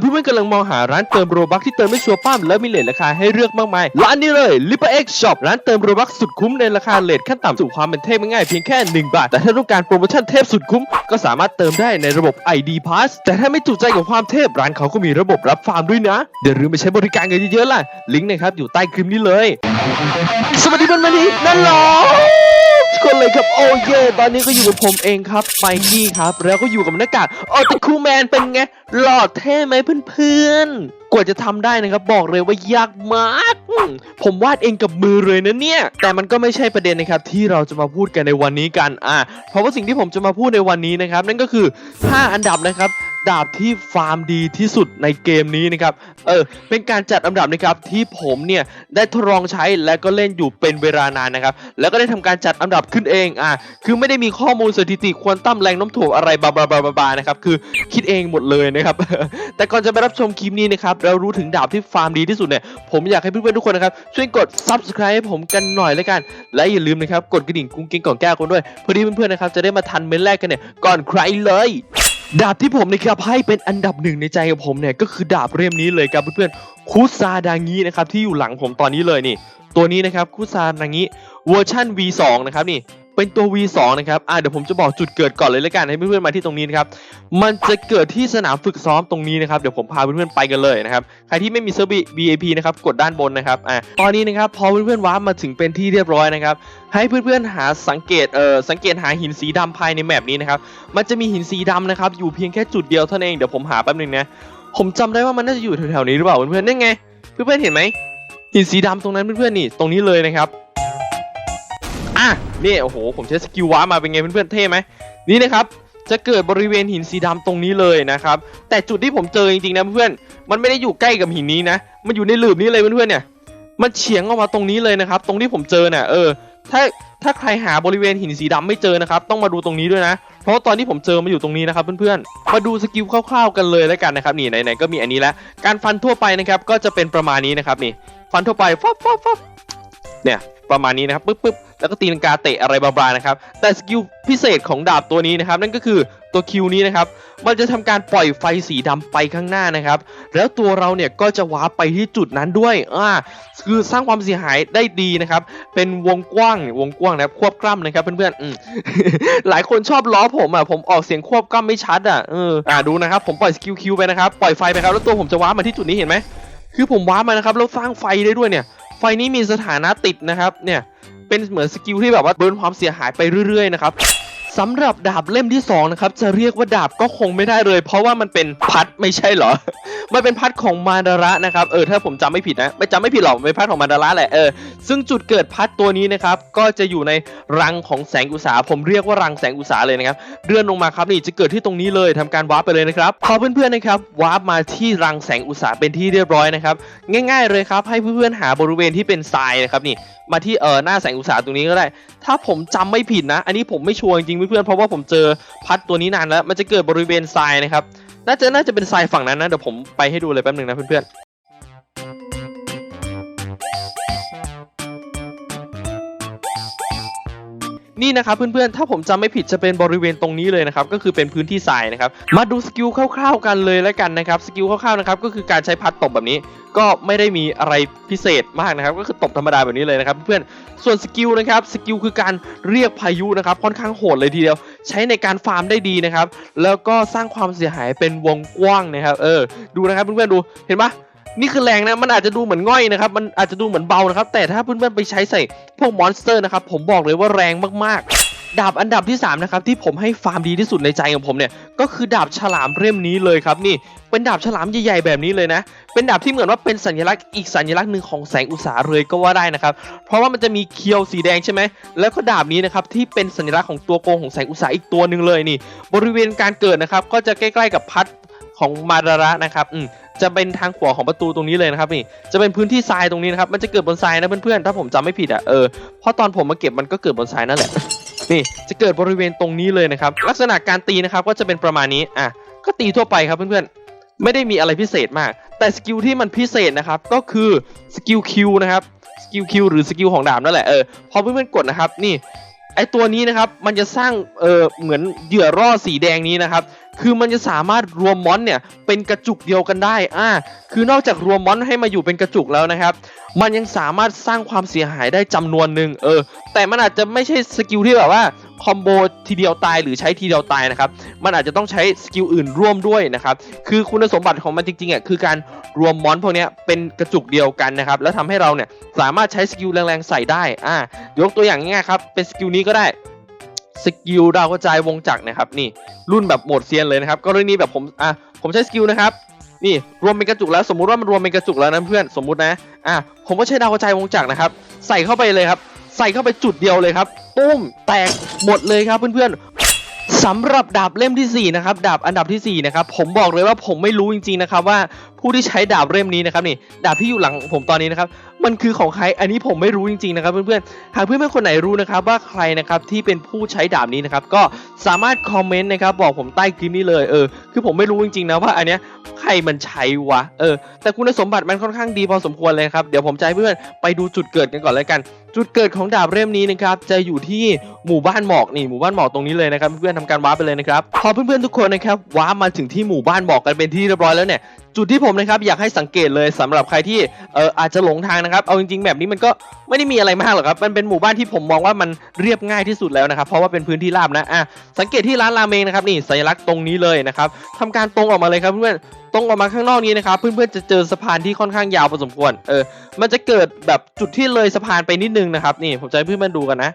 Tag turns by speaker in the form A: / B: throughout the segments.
A: เพื่อนๆกำลังมองหาร้านเติมโรบัคที่เติมไม่ชัวร์ป้ามและมีเลทราคาให้เลือกมากมายร้านนี้เลย l i p X Shop ร้านเติมโรบัคสุดคุ้มในราคาเลทขั้นต่ำสู่ความเป็นเทพง่ายเพียงแค่ 1 บาท แต่ถ้าต้องการโปรโมชั่นเทพสุดคุ้ม ก็สามารถเติมได้ในระบบ ID Pass แต่ถ้าไม่จุใจกับความเทพร้านเขาก็มีระบบรับฟาร์มด้วยนะอย่าลืมไปใช้บริการกันเยอะๆล่ะลิงก์นะครับอยู่ใต้คลิปนี้เลยสวัสดี เพื่อนมาดีนั่นหรอทุกคนเลยครับโอเคตอนนี้ก็อยู่กับผมเองครับไมกี้ครับ แล้วก็อยู่กับหน้ากากออตคูแมนเป็นไง หล่อเท่ไหมเพื่อนๆ กว่าจะทำได้นะครับ บอกเลยว่ายากมาก ผมวาดเองกับมือเลยนะเนี่ย แต่มันก็ไม่ใช่ประเด็นนะครับ ที่เราจะมาพูดกันในวันนี้กันอะเพราะว่าสิ่งที่ผมจะมาพูดในวันนี้นะครับ นั่นก็คือ 5 อันดับนะครับ ดาบที่ฟาร์มดีที่สุดในเกมนี้นะครับ เออ เป็นการจัดอันดับนะครับที่ผมเนี่ยได้ทดลองใช้และก็เล่นอยู่เป็นเวลานานนะครับ แล้วก็ได้ทำการจัดอันดับขึ้นเอง อะ คือไม่ได้มีข้อมูลสถิติควอนตัมแรงน้มถ่วงอะไรบาบาบาบาบานะครับ คือคิดเองหมดเลยนะครับ แต่ก่อนจะไปรับชมคลิปนี้นะครับเรารู้ถึงดาบที่ฟาร์มดีที่สุดเนี่ย ผมอยากให้เพื่อนๆทุกคนนะครับช่วยกด subscribe ให้ผมกันหน่อยแล้วกัน และอย่าลืมนะครับกดกระดิ่งกุ้งกิ้งก่อนแก้วกันด้วย เพื่อที่เพื่อนๆนะครับจะได้มาทันเมนแรกกันเนี่ยก่อนใครเลย ดาบที่ผมนะครับให้เป็นอันดับหนึ่งในใจของผมเนี่ยก็คือดาบเล่มนี้เลยครับเพื่อนๆคุซาดางินะครับที่อยู่หลังผมตอนนี้เลยนี่ ตัวนี้นะครับคุซาดางิเวอร์ชัน V2 นะครับนี่ เป็นตัว V2 นะครับอ่าเดี๋ยวผมจะบอกจุดเกิดก่อนเลยแล้วกันให้เพื่อนๆมาที่ตรงนี้นะครับมันจะเกิดที่สนามฝึกซ้อมตรงนี้นะครับเดี๋ยวผมพาเพื่อนๆไปกันเลยนะครับใครที่ไม่มีเซอร์วิส VIP นะครับกดด้านบนนะครับอ่าตอนนี้นะครับพอเพื่อนๆว้าร์ปมาถึงเป็นที่เรียบร้อยนะครับให้เพื่อนๆหาสังเกตเอ่อสังเกตหาหินสีดำภายในแมปนี้นะครับมันจะมีหินสีดำนะครับอยู่เพียงแค่จุดเดียวเท่านั้นเองเดี๋ยวผมหาแป๊บนึงนะผมจำได้ว่ามันน่าจะอยู่แถวๆนี้หรือเปล่าเพื่อนๆนั่นไง เพื่อนๆเห็นไหมหินสีดำตรงนั้นเพื่อนๆนี่ตรงนี้เลยนะครับ อะนี่โอ้โห ผมใช้สกิลว้ามาเป็นไงเพื่อนๆเท่ไหมนี่นะครับจะเกิดบริเวณหินสีดำตรงนี้เลยนะครับ แต่จุดที่ผมเจอจริงๆนะเพื่อนมันไม่ได้อยู่ใกล้กับหินนี้นะ มันอยู่ในหลืบนี้เลยเพื่อนๆเนี่ย มันเฉียงออกมาตรงนี้เลยนะครับ ตรงที่ผมเจอเนี่ยเออ ถ้าถ้าใครหาบริเวณหินสีดำไม่เจอนะครับ ต้องมาดูตรงนี้ด้วยนะ เพราะตอนที่ผมเจอมาอยู่ตรงนี้นะครับเพื่อนๆ มาดูสกิลคร่าวๆกันเลยแล้วกันนะครับนี่ไหนๆก็มีอันนี้แล้ว การฟันทั่วไปนะครับก็จะเป็นประมาณนี้นะครับนี่ ฟันทั่วไปฟับฟับฟับเนี่ย ประมาณนี้นะครับปึ๊บปึ๊บแล้วก็ตีลังกาเตะอะไรบาๆนะครับ แต่สกิลพิเศษของดาบตัวนี้นะครับ นั่นก็คือตัวคิวนี้นะครับ มันจะทำการปล่อยไฟสีดำไปข้างหน้านะครับ แล้วตัวเราเนี่ยก็จะวาร์ปไปที่จุดนั้นด้วยอ่าคือสร้างความเสียหายได้ดีนะครับ เป็นวงกว้างวงกว้างนะครับควบกล้ำนะครับเพื่อนๆอืมหลายคนชอบล้อผมอะผมออกเสียงควบกล้ำไม่ชัดอะเอออ่าดูนะครับ ผมปล่อยสกิลคิวไปนะครับปล่อยไฟไปครับแล้วตัวผมจะวาร์ปมาที่จุดนี้เห็นไหมคือผมวาร์ปมานะครับแล้วสร้างไฟได้ด้วยเนี่ย ไฟนี้มีสถานะติดนะครับเนี่ยเป็นเหมือนสกิลที่แบบว่าเบิร์นความเสียหายไปเรื่อยๆนะครับ สำหรับดาบเล่มที่สองนะครับจะเรียกว่าดาบก็คงไม่ได้เลย เพราะว่ามันเป็นพัดไม่ใช่เหรอ มันเป็นพัดของมาดาระนะครับเออถ้าผมจำไม่ผิดนะไม่จำไม่ผิดหรอกมันเป็นพัดของมาดาระแหละเออซึ่งจุดเกิดพัดตัวนี้นะครับก็จะอยู่ในรังของแสงอุตสาผมเรียกว่ารังแสงอุตสาเลยนะครับเลื่อนลงมาครับนี่จะเกิดที่ตรงนี้เลยทำการวาร์ปไปเลยนะครับพอเพื่อนๆนะครับวาร์ปมาที่รังแสงอุตสาเป็นที่เรียบร้อยนะครับง่าย ๆเลยครับให้เพื่อนๆหาบริเวณที่เป็นทรายนะครับนี่มาที่เออหน้าแสงอุตสาตรงนี้ก็ได้ ถ้าผมจำไม่ผิดนะ อันนี้ผมไม่ชัวร์จริงงเพื่อนๆเพราะว่าผมเจอพัดตัวนี้นานแล้ว มันจะเกิดบริเวณทรายนะครับ น่าจะน่าจะเป็นทรายฝั่งนั้นนะเดี๋ยวผมไปให้ดูเลยแป๊บหนึ่งนะเพื่อน นี่นะครับเพื่อนๆ ถ้าผมจำไม่ผิดจะเป็นบริเวณตรงนี้เลยนะครับ ก็คือเป็นพื้นที่ทรายนะครับ มาดูสกิลคร่าวๆกันเลยแล้วกันนะครับ สกิลคร่าวๆนะครับ ก็คือการใช้พัดตบแบบนี้ ก็ไม่ได้มีอะไรพิเศษมากนะครับ ก็คือตบธรรมดาแบบนี้เลยนะครับ เพื่อนๆ ส่วนสกิลนะครับ สกิลคือการเรียกพายุนะครับ ค่อนข้างโหดเลยทีเดียว ใช้ในการฟาร์มได้ดีนะครับ แล้วก็สร้างความเสียหายเป็นวงกว้างนะครับ เออ ดูนะครับเพื่อนๆ ดู เห็นปะ นี่คือแรงนะ มันอาจจะดูเหมือนง่อยนะครับ มันอาจจะดูเหมือนเบานะครับ แต่ถ้าเพื่อนๆไปใช้ใส่พวกมอนสเตอร์นะครับ ผมบอกเลยว่าแรงมากๆ ดาบอันดับที่ 3 นะครับ ที่ผมให้ฟาร์มดีที่สุดในใจของผมเนี่ย ก็คือดาบฉลามเล่มนี้เลยครับนี่ เป็นดาบฉลามใหญ่ๆแบบนี้เลยนะ เป็นดาบที่เหมือนว่าเป็นสัญลักษณ์อีกสัญลักษณ์หนึ่งของแสงอุตสาเลยก็ว่าได้นะครับ เพราะว่ามันจะมีเคียวสีแดงใช่ไหม แล้วก็ดาบนี้นะครับที่เป็นสัญลักษณ์ของตัวโกงของแสงอุตสาอีกตัวหนึ่งเลยนี่ บริเวณการเกิดนะครับก็จะใกล้ ๆ กับพัดของมาดาระนะครับ อืม จะเป็นทางขวาของประตูตรงนี้เลยนะครับนี่จะเป็นพื้นที่ทรายตรงนี้นะครับมันจะเกิดบนทรายนะเพื่อนๆถ้าผมจำไม่ผิดอะเออเพราะตอนผมมาเก็บมันก็เกิดบนทรายนั่นแหละนี่จะเกิดบริเวณตรงนี้เลยนะครับ ลักษณะการตีนะครับก็จะเป็นประมาณนี้อะก็ตีทั่วไปครับเพื่อนๆไม่ได้มีอะไรพิเศษมาก แต่สกิลที่มันพิเศษนะครับก็คือสกิลคิวนะครับสกิลคิวหรือสกิลของดาบนั่นแหละเออพอเพื่อนๆกดนะครับนี่ไอตัวนี้นะครับมันจะสร้างเออเหมือนเหยื่อร่อสีแดงนี้นะครับ คือมันจะสามารถรวมมอนเนี่ยเป็นกระจุกเดียวกันได้อ่าคือนอกจากรวมมอนให้มาอยู่เป็นกระจุกแล้วนะครับ มันยังสามารถสร้างความเสียหายได้จำนวนหนึ่งเออ แต่มันอาจจะไม่ใช่สกิลที่แบบว่าคอมโบทีเดียวตายหรือใช้ทีเดียวตายนะครับ มันอาจจะต้องใช้สกิลอื่นร่วมด้วยนะครับ คือคุณสมบัติของมันจริงๆอะคือการรวมมอนพวกเนี้ยเป็นกระจุกเดียวกันนะครับ แล้วทำให้เราเนี่ยสามารถใช้สกิลแรงๆใส่ได้ อ่า ยกตัวอย่างง่ายๆครับ เป็นสกิลนี้ก็ได้ สกิลดาวกระจายวงจักรนะครับนี่รุ่นแบบโหมดเซียนเลยนะครับกรณีแบบผมอะผมใช้สกิลนะครับนี่รวมเป็นกระจุกแล้วสมมุติว่ามันรวมเป็นกระจุกแล้วนะเพื่อนสมมุตินะอะผมก็ใช้ดาวกระจายวงจักรนะครับ ใส่เข้าไปเลยครับ ใส่เข้าไปจุดเดียวเลยครับปุ้มแตกหมดเลยครับเพื่อนๆสำหรับดาบเล่มทีสี่4นะครับดาบอันดับทีสี่4นะครับผมบอกเลยว่าผมไม่รู้จริงๆนะครับว่าผู้ที่ใช้ดาบเล่มนี้นะครับนี่ดาบที่อยู่หลังผมตอนนี้นะครับมันคือของใครอันนี้ผมไม่รู้จริงๆนะครับเพื่อนๆหากเพื่อนๆคนไหนรู้นะครับว่าใครนะครับที่เป็นผู้ใช้ดาบนี้นะครับก็สามารถคอมเมนต์นะครับบอกผมใต้คลิปนี้เลยเออคือผมไม่รู้จริงๆนะว่าอันเนี้ยใครมันใช้วะเออแต่คุณสมบัติมันค่อนข้างดีพอสมควรเลยครับเดี๋ยวผมจะให้เพื่อนไปดูจุดเกิดกันก่อนเลยกัน จุดเกิดของดาบเล่มนี้นะครับจะอยู่ที่หมู่บ้านหมอกนี่หมู่บ้านหมอกตรงนี้เลยนะครับเพื่อนๆทำการว้าร์ปไปเลยนะครับพอเพื่อนๆทุกคนนะครับว้าร์ปมาถึงที่หมู่บ้านหมอกกันเป็นที่เรียบร้อยแล้วเนี่ยจุดที่ผมนะครับอยากให้สังเกตเลยสำหรับใครที่เอออาจจะหลงทางนะครับ เอาจริงๆแบบนี้มันก็ไม่ได้มีอะไรมากหรอกครับ มันเป็นหมู่บ้านที่ผมมองว่ามันเรียบง่ายที่สุดแล้วนะครับ เพราะว่าเป็นพื้นที่ราบนะอะสังเกตที่ร้านราเมงนะครับนี่สัญลักษณ์ตรงนี้เลยนะครับทำการตรงออกมาเลยครับเพื่อนตรงออกมาข้างนอกนี้นะครับเพื่อนๆจะเจอสะพานที่ค่อนข้างยาวพอสมควรเออมันจะเกิดแบบจุดที่เลยสะพานไปนิดนึงนะครับนี่ผมจะให้เพื่อนๆดูกันนะ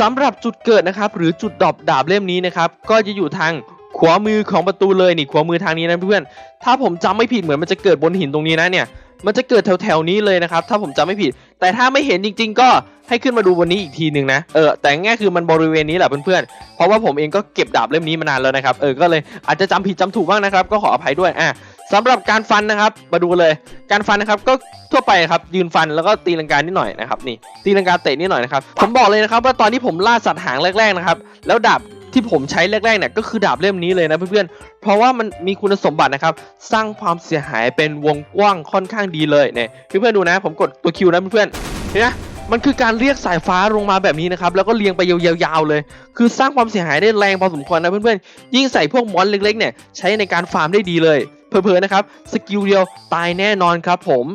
A: สำหรับจุดเกิดนะครับ หรือจุดดอบดาบเล่มนี้นะครับ ก็จะอยู่ทางขวามือของประตูเลยนี่ขวามือทางนี้นะเพื่อนถ้าผมจำไม่ผิดเหมือนมันจะเกิดบนหินตรงนี้นะเนี่ย มันจะเกิดแถวๆนี้เลยนะครับ ถ้าผมจำไม่ผิด แต่ถ้าไม่เห็นจริง ๆ ก็ให้ขึ้นมาดูบนนี้อีกทีหนึ่งนะเออแต่ง่ายคือมันบริเวณนี้แหละเพื่อนๆเพราะว่าผมเองก็เก็บดาบเล่มนี้มานานแล้วนะครับเออก็เลยอาจจะจำผิดจำถูกบ้างนะครับ ก็ขออภัยด้วยอะ สำหรับการฟันนะครับ มาดูเลย การฟันนะครับก็ทั่วไปครับยืนฟันแล้วก็ตีลังกานิดหน่อยนะครับนี่ตีลังกาเตะนิดหน่อยนะครับผมบอกเลยนะครับว่าตอนที่ผมล่าสัตว์หางแรกๆนะครับแล้วดาบที่ผมใช้แรกๆเนี่ยก็คือดาบเล่มนี้เลยนะเพื่อนๆ เพราะว่ามันมีคุณสมบัตินะครับ สร้างความเสียหายเป็นวงกว้างค่อนข้างดีเลยเนี่ยเพื่อนๆดูนะ ผมกดตัวคิวนะเพื่อนๆเห็นไหมมันคือการเรียกสายฟ้าลงมาแบบนี้นะครับ แล้วก็เรียงไปยาวๆเลย คือสร้างความเสียหายได้แรงพอสมควรนะเพื่อนๆ ยิ่งใส่พวกมอนเล็กๆเนี่ยใช้ในการฟาร์มได้ดีเลย เผลอๆนะครับสกิลเดียวตายแน่นอนครับผม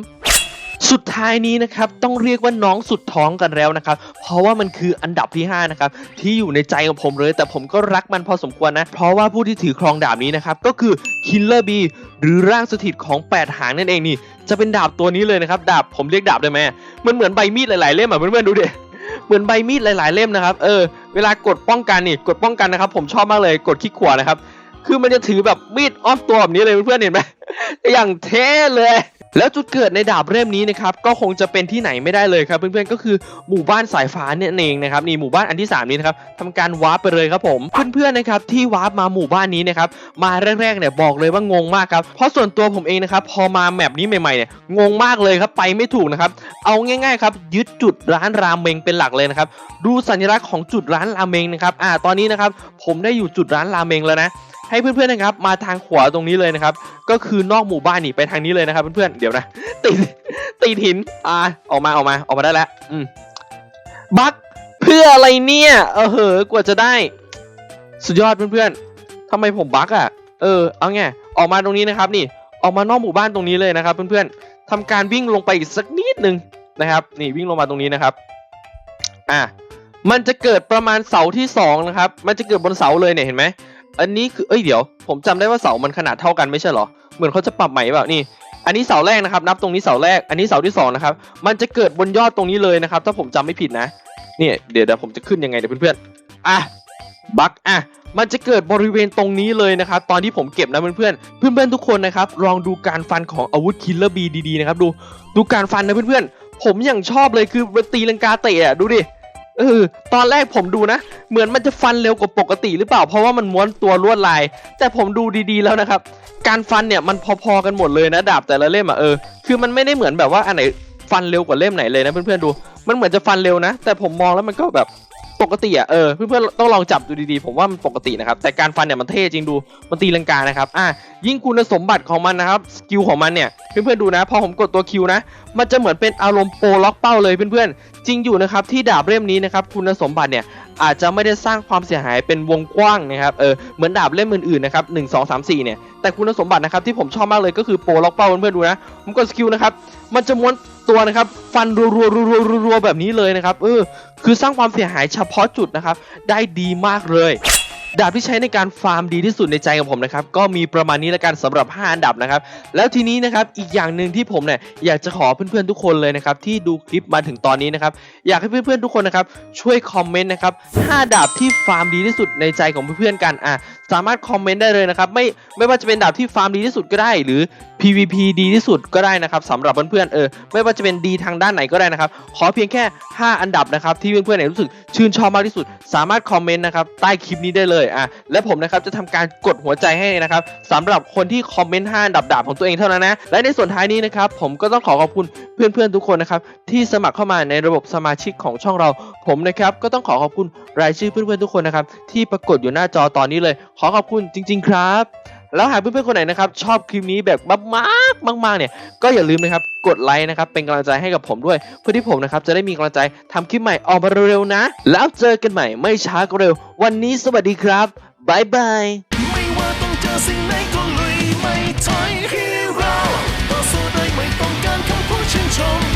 A: สุดท้ายนี้นะครับต้องเรียกว่าน้องสุดท้องกันแล้วนะครับ เพราะว่ามันคืออันดับที่ 5 นะครับ ที่อยู่ในใจของผมเลย แต่ผมก็รักมันพอสมควรนะ เพราะว่าผู้ที่ถือครองดาบนี้นะครับ ก็คือ Killer Bee หรือร่างสถิตของ 8 หางนั่นเองนี่ จะเป็นดาบตัวนี้เลยนะครับ ดาบผมเรียกดาบได้ไหมมันเหมือนใบมีดหลายๆเล่มอะเพื่อนๆดูดิเหมือนใบมีดหลาย ๆเล่มนะครับเออเวลากดป้องกันนี่กดป้องกันนะครับ ผมชอบมากเลยกดคลิกขวานะครับ คือมันจะถือแบบมีดอ้อมตัวแบบนี้เลยเพื่อนเห็นไหมอย่างเท่เลย แล้วจุดเกิดในดาบเล่มนี้นะครับก็คงจะเป็นที่ไหนไม่ได้เลยครับเพื่อนๆก็คือหมู่บ้านสายฟ้าเนี่ยเองนะครับนี่หมู่บ้านอันที่สามนี้นะครับทำการวาร์ปไปเลยครับผมเพื่อนๆนะครับที่วาร์ปมาหมู่บ้านนี้นะครับมาแรกๆเนี่ยบอกเลยว่างงมากครับเพราะส่วนตัวผมเองนะครับพอมาแมปนี้ใหม่ๆเนี่ยงงมากเลยครับไปไม่ถูกนะครับเอาง่ายๆครับยึดจุดร้านรามเมงเป็นหลักเลยนะครับดูสัญลักษณ์ของจุดร้านรามเมงนะครับอ่าตอนนี้นะครับผมได้อยู่จุดร้านรามเมงแล้วนะ ให้เพื่อนๆนะครับ มาทางขวาตรงนี้เลยนะครับ ก็คือนอกหมู่บ้านนี่ไปทางนี้เลยนะครับเพื่อนๆเดี๋ยวนะติดติดหินอ่าออกมาออกมาออกมาได้แล้วอืมบักเพื่ออะไรเนี่ยเออเหอกว่าจะได้ สุดยอดเพื่อนๆทำไมผมบักอะ เออเอาไงออกมาตรงนี้นะครับ นี่ออกมานอกหมู่บ้านตรงนี้เลยนะครับ เพื่อนๆทำการวิ่งลงไปอีกสักนิดนึงนะครับ นี่วิ่งลงมาตรงนี้นะครับ อะมันจะเกิดประมาณเสาที่สองนะครับ มันจะเกิดบนเสาเลยเนี่ยเห็นไหม อันนี้คือ เอ้ยเดี๋ยว ผมจำได้ว่าเสามันขนาดเท่ากันไม่ใช่เหรอ เหมือนเขาจะปรับใหม่เปล่านี่ อันนี้เสาแรกนะครับ นับตรงนี้เสาแรก อันนี้เสาที่สองนะครับ มันจะเกิดบนยอดตรงนี้เลยนะครับ ถ้าผมจำไม่ผิดนะ เนี่ยเดี๋ยวเดี๋ยวผมจะขึ้นยังไงเดี๋ยวเพื่อนๆ อะ บักอะ มันจะเกิดบริเวณตรงนี้เลยนะครับ ตอนที่ผมเก็บนะเพื่อนๆ เพื่อนๆทุกคนนะครับ ลองดูการฟันของอาวุธคิลเลอร์บีดีๆนะครับ ดู ดูการฟันนะเพื่อนๆ ผมอย่างชอบเลยคือตีลังกาเตะอะดูดิ เออตอนแรกผมดูนะ เหมือนมันจะฟันเร็วกว่าปกติหรือเปล่า เพราะว่ามันม้วนตัวลวดลาย แต่ผมดูดีๆแล้วนะครับ การฟันเนี่ยมันพอๆกันหมดเลยนะดาบแต่ละเล่มอะเออคือมันไม่ได้เหมือนแบบว่าอันไหนฟันเร็วกว่าเล่มไหนเลยนะเพื่อนๆดู มันเหมือนจะฟันเร็วนะ แต่ผมมองแล้วมันก็แบบ ปกติอะเออเพื่อนๆต้องลองจับดูดีๆ ผมว่ามันปกตินะครับ แต่การฟันเนี่ยมันเท่จริงดูมันตีลังกานะครับอะยิ่งคุณสมบัติของมันนะครับสกิลของมันเนี่ยเพื่อนๆดูนะ พอผมกดตัวคิวนะ มันจะเหมือนเป็นอารมณ์โปรล็อกเป้าเลยเพื่อนๆ จริงอยู่นะครับที่ดาบเล่มนี้นะครับคุณสมบัติเนี่ยอาจจะไม่ได้สร้างความเสียหายเป็นวงกว้างนะครับเออเหมือนดาบเล่มอื่นๆนะครับหนึ่งสองสามสี่เนี่ย แต่คุณสมบัตินะครับที่ผมชอบมากเลยก็คือโปรล็อกเป้าเพื่อนๆดูนะ ผมกดสกิลนะครับ มันจะม้วนตัวนะครับ ฟันรัวๆรัวๆรัวๆแบบนี้เลยนะครับ เออ คือสร้างความเสียหายเฉพาะจุดนะครับ ได้ดีมากเลย ดาบที่ใช้ในการฟาร์มดีที่สุดในใจของผมนะครับก็มีประมาณนี้ละกันสำหรับ 5 อันดับนะครับแล้วทีนี้นะครับอีกอย่างหนึ่งที่ผมเนี่ยอยากจะขอเพื่อนๆทุกคนเลยนะครับที่ดูคลิปมาถึงตอนนี้นะครับอยากให้เพื่อนๆทุกคนนะครับช่วยคอมเมนต์นะครับ5ดาบที่ฟาร์มดีที่สุดในใจของเพื่อนๆกันอะสามารถคอมเมนต์ได้เลยนะครับไม่ไม่ว่าจะเป็นดาบที่ฟาร์มดีที่สุดก็ได้ หรือ PVP ดีที่สุดก็ได้นะครับสำหรับเพื่อนๆเออไม่ว่าจะเป็นดีทางด้านไหนก็ได้นะครับ ขอเพียงแค่ 5 อันดับนะครับที่เพื่อนๆเนี่ยรู้สึกชื่นชอบมากที่สุด สามารถคอมเมนต์นะครับใต้คลิปนี้ได้เลยอะและผมนะครับจะทำการกดหัวใจให้นะครับสำหรับคนที่คอมเมนต์5อันดับดาบของตัวเองเท่านั้นนะและในส่วนท้ายนี้นะครับผมก็ต้องขอขอบคุณเพื่อนๆทุกคนนะครับที่สมัครเข้ามาในระบบสมาชิกของช่องเรา ผมนะครับก็ต้องขอขอบคุณรายชื่อเพื่อนๆทุกคนนะครับที่ปรากฏอยู่หน้าจอตอนนี้เลย ขอขอบคุณจริง ๆ ครับ แล้วหากเพื่อนๆคนไหนนะครับชอบคลิปนี้แบบมาก มากๆเนี่ยก็อย่าลืมนะครับกดไลค์นะครับเป็นกำลังใจให้กับผมด้วย เพื่อที่ผมนะครับจะได้มีกำลังใจทำคลิปใหม่ออกมาเร็วๆนะ แล้วเจอกันใหม่ไม่ช้าก็เร็ว วันนี้สวัสดีครับบายบาย
B: ไม่ว่าต้องเจอสิ่งไหนก็ลุยไม่ถอยฮีโร่ต่อสู้โดยไม่ต้องการคำพูดชื่นชมสู้ด้วย